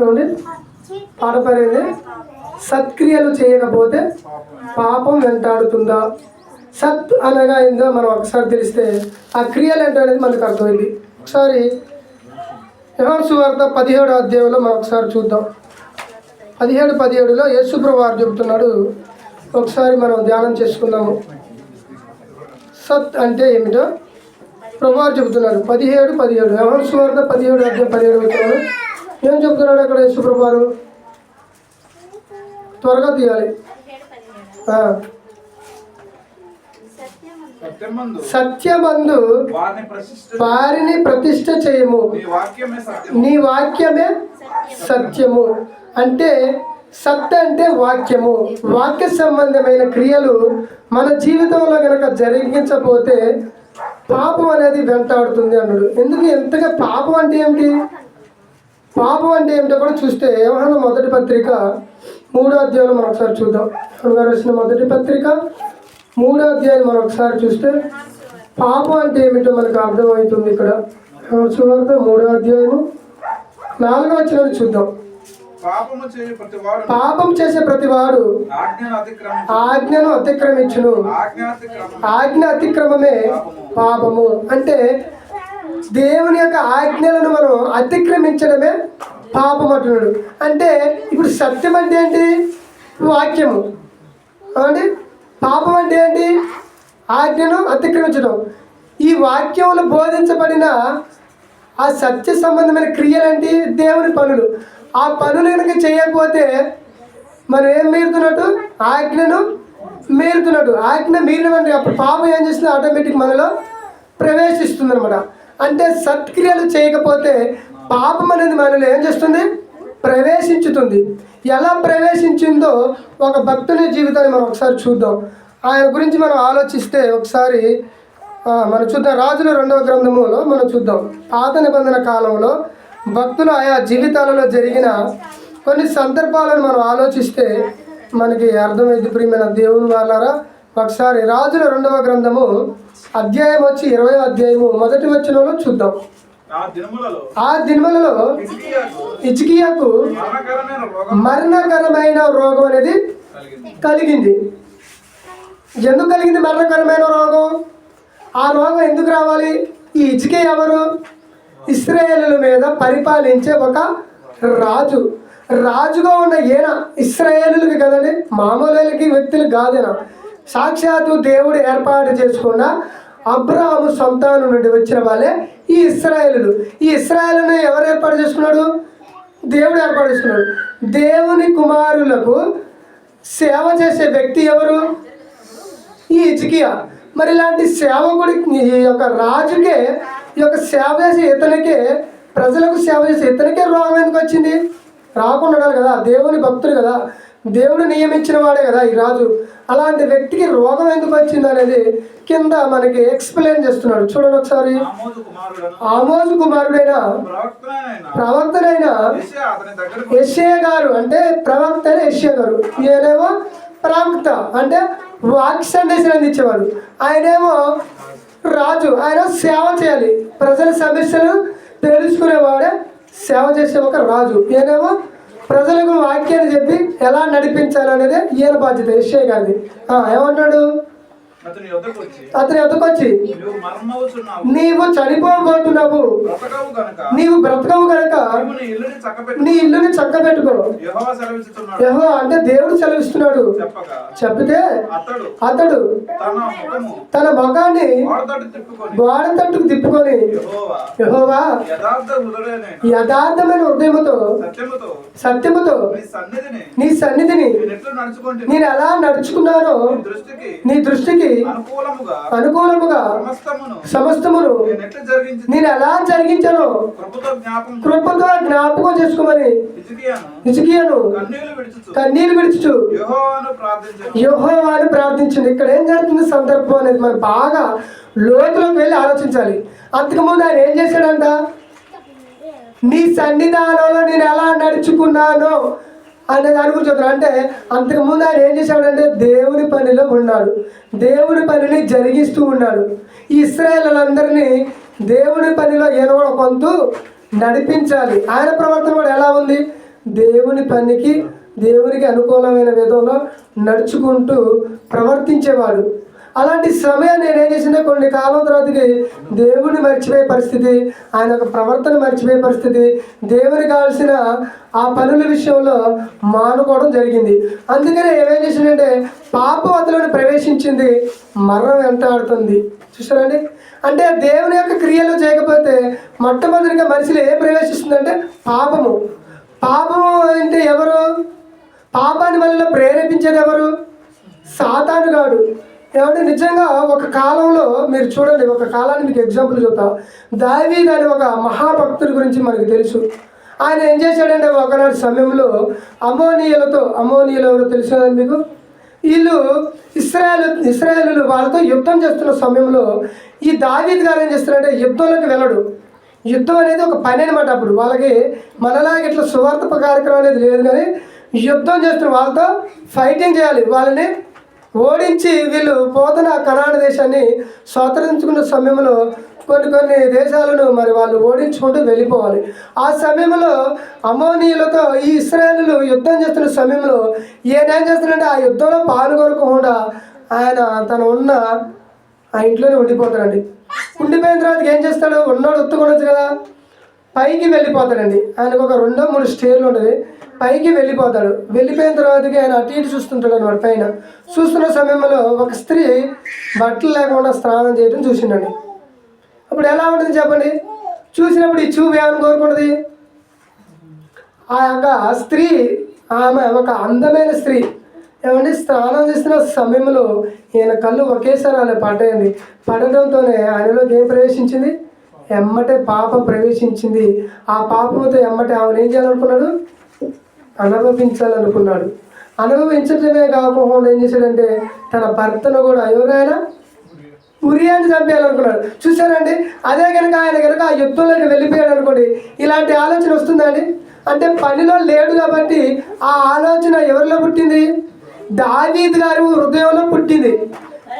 ఏమండి పాట పేరేంది సత్క్రియలు చేయకపోతే పాపం వెంటాడుతుందా? సత్ అనగా ఏందో మనం ఒకసారి తెలిస్తే ఆ క్రియలు ఏంటో అనేది మనకు అర్థమైంది. ఒకసారి యహోసు వార్త పదిహేడు అధ్యాయంలో మనం ఒకసారి చూద్దాం. పదిహేడు పదిహేడులో యేసుప్రభు వారు చెబుతున్నాడు. ఒకసారి మనం ధ్యానం చేసుకుందాము. సత్ అంటే ఏమిటో? ప్రభువారు చెబుతున్నారు. పదిహేడు పదిహేడు. ఎవరు సువార్త పదిహేడు అధ్యాయం పదిహేడు. వచ్చినాడు ఏం చెబుతున్నాడు అక్కడ యేసుప్రభు వారు త్వరగా తీయాలి. సత్యమందు వారిని ప్రతిష్ట చేయము. నీ వాక్యమే సత్యము. అంటే సత్ అంటే వాక్యము. వాక్య సంబంధమైన క్రియలు మన జీవితంలో కనుక జరిగించకపోతే పాపం అనేది వెంటాడుతుంది అన్నాడు. ఎందుకు? ఎంతగా పాపం అంటే ఏమిటి? పాపం అంటే ఏమిటో కూడా చూస్తే వ్యవహారం మొదటి పత్రిక మూడో అధ్యాయంలో మనం ఒకసారి చూద్దాం. గారు రాసిన మొదటి పత్రిక మూడో అధ్యాయం మనం ఒకసారి చూస్తే పాపం అంటే ఏమిటో మనకు అర్థమవుతుంది ఇక్కడ. సువార్త మూడో అధ్యాయము నాలుగో వచ్చిన చూద్దాం. పాపం చేసే ప్రతివాడు ఆజ్ఞను అతిక్రమించు ఆజ్ఞను అతిక్రమించును. ఆజ్ఞ అతిక్రమమే పాపము. అంటే దేవుని యొక్క ఆజ్ఞలను మనం అతిక్రమించడమే పాపం అంటున్నాడు అంటే ఇప్పుడు సత్యం అంటే ఏంటి? వాక్యము. అవునండి? పాపం అంటే ఏంటి? ఆజ్ఞను అతిక్రమించడం. ఈ వాక్యంలో బోధించబడిన ఆ సత్య సంబంధమైన క్రియలేంటి దేవుని పనులు. ఆ పనులు కనుక చేయకపోతే మనం ఏం మీరుతున్నట్టు? ఆజ్ఞను మీరుతున్నట్టు. ఆజ్ఞ మీరినవంటి అప్పుడు పాపం ఏం చేస్తుంది? ఆటోమేటిక్ మనలో ప్రవేశిస్తుంది అనమాట అంటే సత్క్రియలు చేయకపోతే పాపం అనేది మనలో ఏం చేస్తుంది? ప్రవేశించుతుంది. ఎలా ప్రవేశించిందో ఒక భక్తుని జీవితాన్ని మనం ఒకసారి చూద్దాం. ఆయన గురించి మనం ఆలోచిస్తే ఒకసారి మనం చూద్దాం. రాజుల రెండవ గ్రంథములో మనం చూద్దాం. పాత నిబంధన కాలంలో భక్తులు ఆయా జీవితాలలో జరిగిన కొన్ని సందర్భాలను మనం ఆలోచిస్తే మనకి అర్థమైంది. ప్రియమైన దేవుని వాళ్ళారా ఒకసారి రాజుల రెండవ గ్రంథము అధ్యాయం వచ్చి ఇరవై అధ్యాయము మొదటి వచనంలో చూద్దాం. ఆ దినములలో ఇచికియాకు మరణకరమైన రోగం అనేది కలిగింది. ఎందుకు కలిగింది మరణకరమైన రోగం? ఆ రోగం ఎందుకు రావాలి? ఈ ఇచ్చికే ఎవరు? ఇస్రాయేలుల మీద పరిపాలించే ఒక రాజు. రాజుగా ఉన్న ఈయన ఇస్రాయేలులకి కదండి మామూలులకి వ్యక్తులు కాదేనా? సాక్షాత్తు దేవుడు ఏర్పాటు చేసుకున్న అబ్రహాము సంతానం నుండి వచ్చిన వాళ్ళే ఈ ఇస్రాయేలులు. ఈ ఇస్రాయేలుని ఎవరు ఏర్పాటు చేసుకున్నాడు? దేవుడు ఏర్పాటు చేసుకున్నాడు. దేవుని కుమారులకు సేవ చేసే వ్యక్తి ఎవరు? ఈ ఇజికియా మరి ఇలాంటి సేవకుడి ఈ యొక్క రాజుకే ఈ యొక్క సేవ చేసే ఇతనికే ప్రజలకు సేవ చేసే ఇతనికే రోగం ఎందుకు వచ్చింది? రాకుండా కదా దేవుని భక్తుడు కదా. దేవుడు నియమించిన వాడే కదా ఈ రాజు. అలాంటి వ్యక్తికి రోగం ఎందుకు వచ్చింది అనేది కింద మనకి ఎక్స్ప్లెయిన్ చేస్తున్నాడు. చూడండి ఒకసారి. ఆమోజు కుమారుడైన ప్రవక్తనైన యెషయా గారు అంటే ప్రవక్త అయిన యెషయా గారు. ఈయనేమో ప్రవక్త అంటే వాక్య సందేశం అందించేవాడు ఆయనేమో రాజు ఆయన సేవ చేయాలి. ప్రజల సమస్యలు తెలుసుకునేవాడే సేవ చేసే ఒక రాజు. ఈయనేమో ప్రజలకు వాక్యాన్ని చెప్పి ఎలా నడిపించాలనేదే ఈయన బాధ్యత. యెషయా గారిది. ఏమంటాడు అతని యొద్దకు వచ్చి అతని ఎదుకొచ్చి నీవు చనిపోబోతున్నావు. బ్రతకవు గనుక. నీవు బ్రతకవు కనుక నీ ఇల్లుని యెహోవా సెలవిస్తున్నాడు. యెహోవా అంటే దేవుడు సెలవిస్తున్నాడు. చెప్తే అతడు తన ముఖాన్ని గోడ తట్టుకు తిప్పుకొని యెహోవా యథార్థమైన హృదయముతో సత్యముతో నీ సన్నిధిని నేను ఎలా నడుచుకున్నానో నీ దృష్టికి అనుకూలముగా సమస్తమును నేను ఎలా జరిగించానో కృపతో జ్ఞాపం కృపతో జ్ఞాపకం చేసుకోమని ఇసుకియను కన్నీళ్ళు విడుచుచు. యెహోవాను ప్రార్థించింది ఇక్కడ ఏం జరుగుతుంది? సందర్భం అనేది మనం బాగా లోతులోకి వెళ్ళి ఆలోచించాలి. అంతకుముందు ఆయన ఏం చేశాడంట? నీ సన్నిధానంలో నేను ఎలా నడుచుకున్నానో అనే దాని గురించి చెప్తాను అంటే అంతకుముందు ఆయన ఏం చేశాడంటే దేవుని పనిలో ఉన్నాడు. దేవుని పనిని జరిగిస్తూ ఉన్నాడు. ఇస్రాయలందరినీ దేవుని పనిలో ఈయన కూడా కొంత నడిపించాలి. ఆయన ప్రవర్తన కూడా ఎలా ఉంది? దేవుని పనికి దేవునికి అనుకూలమైన విధంలో నడుచుకుంటూ ప్రవర్తించేవాడు. అలాంటి సమయాన్ని నేను ఏం చేసినా కొన్ని కాలం తర్వాతకి దేవుని మర్చిపోయే పరిస్థితి ఆయన యొక్క ప్రవర్తన మర్చిపోయే పరిస్థితి దేవుని కావాల్సిన ఆ పనుల విషయంలో మానుకోవడం జరిగింది. అందుకనే ఏమేం చేసిందంటే అతలోని ప్రవేశించింది మరణం వెంటాడుతుంది. చూసారండి అంటే దేవుని యొక్క క్రియలు చేయకపోతే మొట్టమొదటిగా మనిషిలో ఏ ప్రవేశిస్తుందంటే పాపము. పాపము అంటే ఎవరు? పాపాన్ని మనల్ని ప్రేరేపించేది ఎవరు? సాతాను గాడు. ఏమంటే నిజంగా ఒక కాలంలో మీరు చూడండి ఒక కాలాన్ని మీకు ఎగ్జాంపుల్ చెప్తా. దావీద్ అనే ఒక మహాభక్తుడి గురించి మనకు తెలుసు. ఆయన ఏం చేశాడంటే ఒకనాటి సమయంలో అమోనియలతో అమోనియలు ఎవరో తెలుసు మీకు? వీళ్ళు ఇస్రాయల్ ఇస్రాయలు వాళ్ళతో యుద్ధం చేస్తున్న సమయంలో ఈ దావీద్ గారు ఏం చేస్తారంటే యుద్ధంలోకి వెళ్ళడు. యుద్ధం అనేది ఒక పని అనమాట అప్పుడు. వాళ్ళకి మనలాగా ఇట్లా సువార్త కార్యక్రమం అనేది లేదు కానీ యుద్ధం చేస్తున్న వాళ్ళతో ఫైటింగ్ చేయాలి. వాళ్ళని ఓడించి వీళ్ళు పోతన కనాడ దేశాన్ని స్వాతంత్రించుకున్న సమయంలో కొన్ని కొన్ని దేశాలను మరి వాళ్ళు ఓడించుకుంటూ వెళ్ళిపోవాలి. ఆ సమయంలో అమోనీయులతో ఈ ఇస్రాయలు యుద్ధం చేస్తున్న సమయంలో ఈయన ఏం చేస్తున్నాడంటే ఆ యుద్ధంలో పాల్గొనకుండా ఆయన తన ఉన్న ఆ ఇంట్లోనే ఉండిపోతాడండి. ఉండిపోయిన తర్వాత ఏం చేస్తాడు? ఉన్నాడు ఒత్తుకొనొచ్చు కదా పైకి వెళ్ళిపోతాడండి. ఆయనకు ఒక రెండో మూడు స్టేర్లు ఉంటుంది. పైకి వెళ్ళిపోతాడు. వెళ్ళిపోయిన తర్వాతకి ఆయన అటు ఇటు చూస్తుంటాడు అనమాట పైన. చూస్తున్న సమయంలో ఒక స్త్రీ బట్టలు లేకుండా స్నానం చేయడం చూసిండండి అప్పుడు ఎలా ఉంటుంది చెప్పండి? చూసినప్పుడు ఈ చూపు ఏమని కోరుకుంటుంది? ఆ యొక్క స్త్రీ ఆమె ఒక అందమైన స్త్రీ. ఏమంటే స్నానం చేస్తున్న సమయంలో ఈయన కళ్ళు ఒకేసారి అలా పడ్డాయండి. పడటంతోనే ఆయనలోకి ఏం ప్రవేశించింది? ఎమ్మటే పాపం ప్రవేశించింది. ఆ పాపంతో ఎమ్మటే ఆమెను ఏం చేయాలనుకున్నాడు? అనుభవించాలనుకున్నాడు. అనుభవించడమే కాకుండా ఏం చేశాడంటే తన భర్తను కూడా ఎవరైనా ఉరియాన్ని చంపేయాలనుకున్నాడు. చూసారండి అదే కనుక ఆయన కనుక ఆ యుద్ధంలోకి వెళ్ళిపోయాడు అనుకోండి ఇలాంటి ఆలోచన వస్తుందండి అంటే పనిలో లేడు కాబట్టి ఆ ఆలోచన ఎవరిలో పుట్టింది? దావీద్ గారు హృదయంలో పుట్టింది.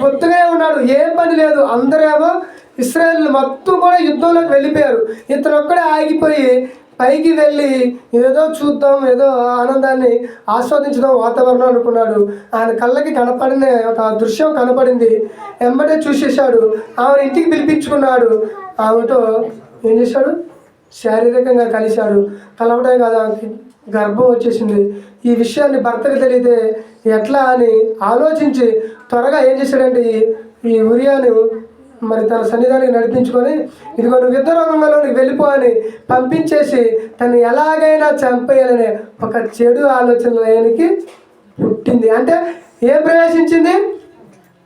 కొత్తగానే ఉన్నాడు. ఏ పని లేదు. అందరేమో ఇస్రాయల్ మొత్తం కూడా యుద్ధంలోకి వెళ్ళిపోయారు. ఇతను ఒక్కడే ఆగిపోయి పైకి వెళ్ళి ఏదో చూద్దాం ఏదో ఆనందాన్ని ఆస్వాదించడం వాతావరణం అనుకున్నాడు. ఆయన కళ్ళకి కనపడిన ఒక దృశ్యం కనపడింది. వెంబడే చూసేశాడు. ఆమె ఇంటికి పిలిపించుకున్నాడు. ఆమెతో ఏం చేశాడు? శారీరకంగా కలిశాడు. కలవడమే కాదు ఆమెకి గర్భం వచ్చేసింది. ఈ విషయాన్ని భర్తకు తెలియదే ఎట్లా అని ఆలోచించి త్వరగా ఏం చేశాడంటే ఈ ఉరియాను మరి తన సన్నిధానికి నడిపించుకొని ఇదిగో నువ్వు యుద్ధ రంగంలోనికి వెళ్ళిపో అని పంపించేసి తను ఎలాగైనా చంపేయాలనే ఒక చెడు ఆలోచన ఆయనకి పుట్టింది. అంటే ఏం ప్రవేశించింది?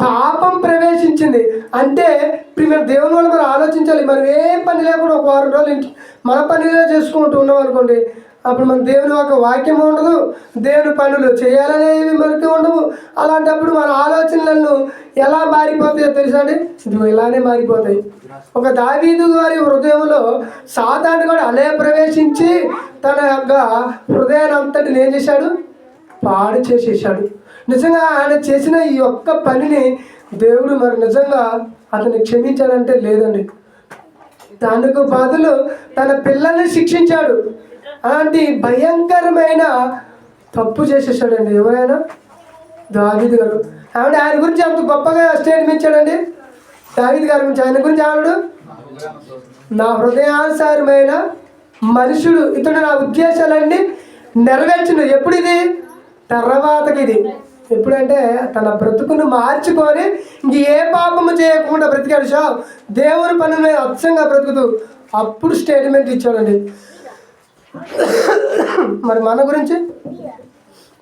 పాపం ప్రవేశించింది. అంటే ఇప్పుడు మీరు దేవుని వాళ్ళు మనం ఆలోచించాలి. మనం ఏం పని లేకుండా ఒక వారం రోజులు మన పనిలో చేసుకుంటూ ఉన్నాం అనుకోండి. అప్పుడు మన దేవుని ఒక వాక్యం ఉండదు. దేవుని పనులు చేయాలనేవి మనకి ఉండవు. అలాంటప్పుడు మన ఆలోచనలను ఎలా మారిపోతాయో తెలుసా అండి? ఇదిగో ఇలానే మారిపోతాయి. ఒక దావీదు గారి హృదయంలో సాధారణ కూడా అలే ప్రవేశించి తన యొక్క హృదయాన్ని అంతటిని ఏం చేశాడు? పాడు చేసేసాడు నిజంగా ఆయన చేసిన ఈ ఒక్క పనిని దేవుడు మరి నిజంగా అతన్ని క్షమించాడంటే లేదండి. దానికి బదులు తన పిల్లల్ని శిక్షించాడు. అలాంటి భయంకరమైన తప్పు చేసేసాడండి ఎవరైనా? దావిద్ గారు. ఆవిడ ఆయన గురించి అంత గొప్పగా స్టేట్మెంట్ ఇచ్చాడండి? దావిద్ గారి గురించి ఆయన గురించి ఆవిడ నా హృదయానుసారమైన మనుషుడు ఇతడు నా ఉద్దేశాలన్నీ నెరవేర్చును. ఎప్పుడు ఇది తర్వాతకి ఇది ఎప్పుడంటే తన బ్రతుకును మార్చుకొని ఇంక ఏ పాపము చేయకుండా బ్రతికాడు. షా దేవుని పని మీద అచ్చంగా బ్రతుకుతూ అప్పుడు స్టేట్మెంట్ ఇచ్చాడండి. మరి మన గురించి?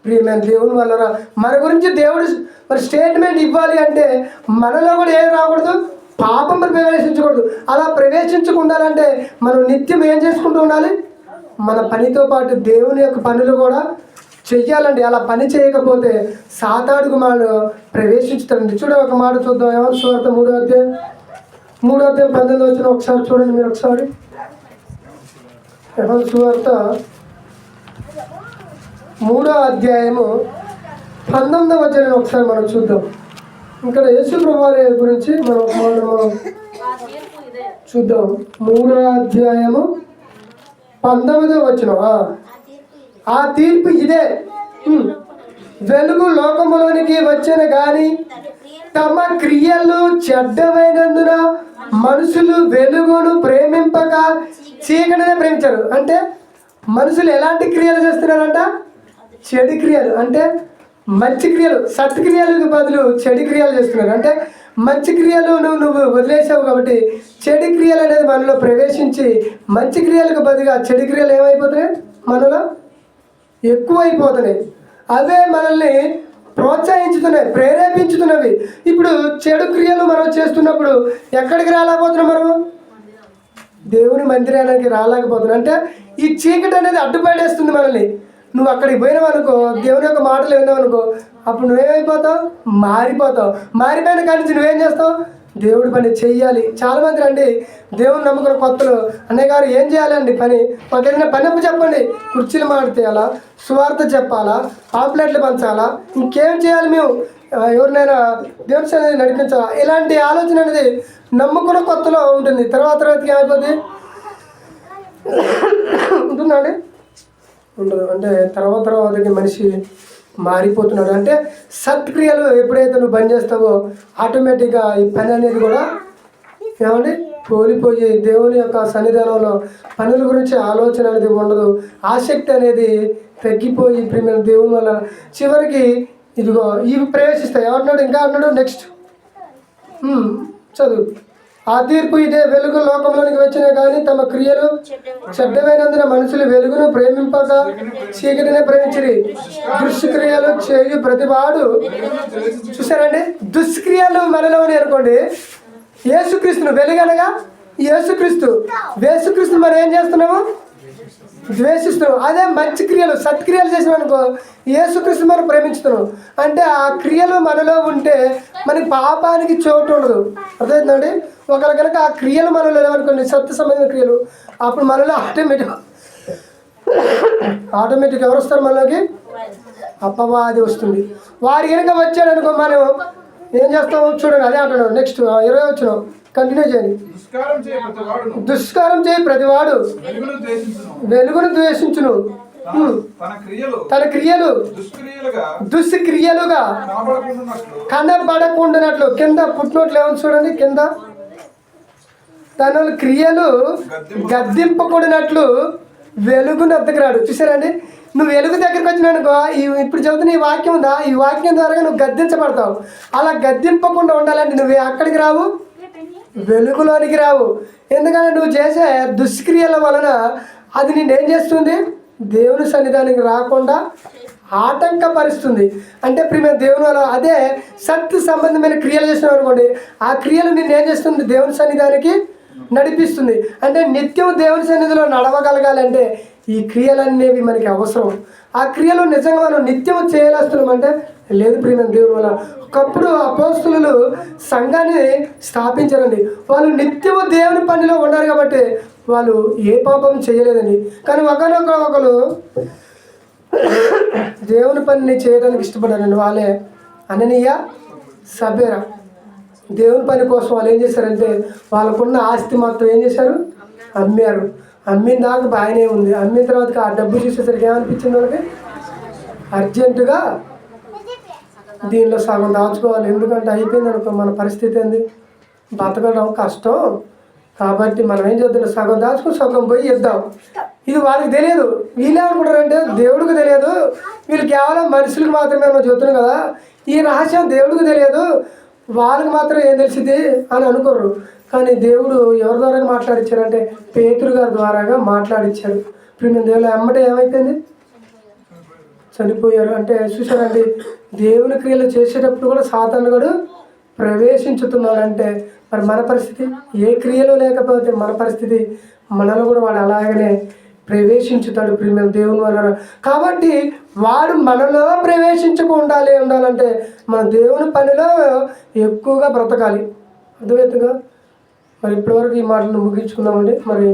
ప్రియమైన దేవుని వల్ల మన గురించి దేవుడు మరి స్టేట్మెంట్ ఇవ్వాలి అంటే మనలో కూడా ఏం రాకూడదు? పాపం ప్రవేశించకూడదు. అలా ప్రవేశించకుండాలంటే మనం నిత్యం ఏం చేసుకుంటూ ఉండాలి? మన పనితో పాటు దేవుని యొక్క పనులు కూడా చెయ్యాలండి. అలా పని చేయకపోతే సాతాడుకు మనం ప్రవేశించుతారండి చూడండి ఒక మాట చూద్దాం. ఏమో సువార్త మూడో అధ్యాయం. మూడో అధ్యాయం పంతొమ్మిది వచ్చిన ఒకసారి చూడండి మీరు ఒకసారి. ఎవరు సువార్త మూడో అధ్యాయము పంతొమ్మిదవ వచనం ఒకసారి మనం చూద్దాం. ఇక్కడ యేసు ప్రభువారి గురించి మనం మనం చూద్దాం. మూడో అధ్యాయము పంతొమ్మిదవ వచ్చిన ఆ. తీర్పు ఇదే. వెలుగు లోకములోనికి వచ్చిన గాని తమ క్రియలు చెడ్డమైనందున మనుషులు వెలుగును ప్రేమింపక చీకటినే ప్రేమించారు. అంటే మనుషులు ఎలాంటి క్రియలు చేస్తున్నారంట? చెడు క్రియలు. అంటే మంచి క్రియలు సత్క్రియలకు బదులు చెడు క్రియలు చేస్తున్నారు. అంటే మంచి క్రియలు నువ్వు నువ్వు వదిలేసావు కాబట్టి చెడు క్రియలు అనేది మనలో ప్రవేశించి మంచి క్రియలకు బదులుగా చెడు క్రియలు ఏమైపోతున్నాయి? మనలో ఎక్కువైపోతున్నాయి. అవే మనల్ని ప్రోత్సహించుతున్నాయి ప్రేరేపించుతున్నవి. ఇప్పుడు చెడు క్రియలు మనం చేస్తున్నప్పుడు ఎక్కడికి రాలేకపోతున్నాం మనము? దేవుని మందిరానికి రాలేకపోతున్నాను అంటే ఈ చీకటి అనేది అడ్డుపడేస్తుంది మనల్ని. నువ్వు అక్కడికి పోయినావు అనుకో దేవుని యొక్క మాటలు విన్నావు అనుకో అప్పుడు నువ్వేమైపోతావు? మారిపోతావు. మారిపోయిన కానీ నువ్వేం చేస్తావు? దేవుడి పని చేయాలి చాలామంది రండి దేవుని నమ్ముకున్న కొత్తలు. అన్నయ్య గారు ఏం చేయాలండి పని? మాకు ఏదైనా పని అప్పు చెప్పండి. కుర్చీలు మాడితేయాలా సువార్త చెప్పాలా? పాంప్లెట్లు పంచాలా? ఇంకేం చేయాలి మేము? ఎవరినైనా దేవుని నడిపించాలా? ఇలాంటి ఆలోచన అనేది నమ్ముకున్న కొత్తలో ఉంటుంది. తర్వాత తర్వాతకి ఏమైపోతుంది ఉంటుందండి? ఉండదు. అంటే తర్వాత తర్వాతకి మనిషి మారిపోతున్నాడు. అంటే సత్క్రియలు ఎప్పుడైతే నువ్వు బంద్ చేస్తావో ఆటోమేటిక్గా ఈ పని అనేది కూడా ఏమండి? కోలిపోయి దేవుని యొక్క సన్నిధానంలో పనుల గురించి ఆలోచన అనేది ఉండదు. ఆసక్తి అనేది తగ్గిపోయి ప్రేమ దేవుని వల్ల చివరికి ఇదిగో ఇవి ప్రవేశిస్తాయి. ఏమంటున్నాడు ఇంకా అంటున్నాడు నెక్స్ట్ చదువు. ఆ తీర్పు ఇదే వెలుగు లోకంలోనికి వచ్చిన కానీ తమ క్రియలు చెడ్డమైనందున మనుషులు వెలుగును ప్రేమింపక చీకటినే ప్రేమించిరి. దుష్క్రియలు చేయు ప్రతివాడు చూసారండి దుష్క్రియలు మనలో అనుకోండి. యేసుక్రీస్తును వెలుగనగా యేసుక్రీస్తు. వేసుక్రీస్తు మనం ఏం చేస్తున్నాము? ద్వేషిస్తున్నాం అదే మంచి క్రియలు సత్క్రియలు చేసినాం అనుకో యేసుక్రీస్తు మనం ప్రేమించుతున్నాం. అంటే ఆ క్రియలు మనలో ఉంటే మనకి పాపానికి చోటు ఉండదు. అర్థమవుతుందండి ఒకవేళ కనుక ఆ క్రియలు మనలో లేవనుకోండి సత్య సంబంధించిన క్రియలు అప్పుడు మనలో ఆటోమేటిక్ ఆటోమేటిక్ ఎవరు వస్తారు మనలోకి? అపవాది వస్తుంది. వారి కనుక వచ్చాడనుకో మనం ఏం చేస్తాం చూడండి అదే అంటున్నాడు. నెక్స్ట్ ఇరవై వచ్చిన. కంటిన్యూ చేయండి. దుష్కారం చేయ ప్రతివాడు. వెలుగును ద్వేషించును. తన క్రియలు. దుష్క్రియలుగా. కనబడకుండానట్లు. కింద పుట్టినట్లు ఏమని చూడండి కింద. తన క్రియలు గద్దింపకూడనట్లు వెలుగు దగ్గర రాడు. చూసారండి నువ్వు వెలుగు దగ్గరికి వచ్చినానుకో ఈ ఇప్పుడు చదువుతున్న ఈ వాక్యం ఉందా? ఈ వాక్యం ద్వారా నువ్వు గద్దించబడతావు. అలా గద్దింపకుండా ఉండాలంటే నువ్వు అక్కడికి రావు. వెలుగులోనికి రావు. ఎందుకంటే నువ్వు చేసే దుష్క్రియల వలన అది నేనేం చేస్తుంది? దేవుని సన్నిధానికి రాకుండా ఆటంకపరుస్తుంది. అంటే ప్రియమైన దేవుని వల్ల అదే సత్ సంబంధమైన క్రియలు చేసినావు అనుకోండి ఆ క్రియలు నిన్నేం చేస్తుంది? దేవుని సన్నిధానికి నడిపిస్తుంది. అంటే నిత్యం దేవుని సన్నిధిలో నడవగలగాలంటే ఈ క్రియలనేవి మనకి అవసరం. ఆ క్రియలు నిజంగా మనం నిత్యం చేయలేస్తున్నాం అంటే లేదు ప్రియమైన దేవుని వల్ల. ఒకప్పుడు అపోస్తులు సంఘాన్ని స్థాపించారండి. వాళ్ళు నిత్యము దేవుని పనిలో ఉన్నారు కాబట్టి వాళ్ళు ఏ పాపం చేయలేదండి. కానీ ఒకనొక ఒకరు దేవుని పనిని చేయడానికి ఇష్టపడారండి వాళ్ళే అననీయ సభ్యరా దేవుని పని కోసం వాళ్ళు ఏం చేశారంటే వాళ్ళకున్న ఆస్తి మాత్రం ఏం చేశారు? అమ్మారు. అమ్మిన దాకా బాగానే ఉంది. అమ్మిన తర్వాత ఆ డబ్బు చూసేసరికి ఏమనిపించింది వాళ్ళకి? అర్జెంటుగా దీనిలో సగం దాచుకోవాలి. ఎందుకంటే అయిపోయింది అనుకో మన పరిస్థితి ఏంది? బతకడం కష్టం. కాబట్టి మనం ఏం చేద్దాం? సగం దాచుకుని సగం పోయి ఇద్దాం ఇది వాళ్ళకి తెలియదు. వీళ్ళు ఏమనుకుంటారంటే దేవుడికి తెలియదు. వీళ్ళు కేవలం మనుషులకు మాత్రమే మనం చెబుతున్నాం కదా. ఈ రహస్యం దేవుడికి తెలియదు. వాళ్ళకి మాత్రం ఏం తెలిసింది అని అనుకోరు. కానీ దేవుడు ఎవరి ద్వారా మాట్లాడించారంటే పేతురు గారి ద్వారాగా మాట్లాడిచ్చారు ఇప్పుడు మేము దేవుడు అమ్మటే ఏమైపోయింది? చనిపోయారు. అంటే చూసారండి దేవుని క్రియలు చేసేటప్పుడు కూడా సాతాను కూడా ప్రవేశించుతున్నాడంటే మరి మన పరిస్థితి? ఏ క్రియలు లేకపోతే మన పరిస్థితి? మనలో కూడా వాడు అలాగనే ప్రవేశించుతాడు ప్రియమైన దేవుని వలన. కాబట్టి వాడు మనలో ప్రవేశించకుండా ఉండాలంటే మన దేవుని పనిలో ఎక్కువగా బ్రతకాలి. అర్థమవుతుందిగా మరి ఇప్పటివరకు ఈ మాటలు ముగించుకున్నామండి మరి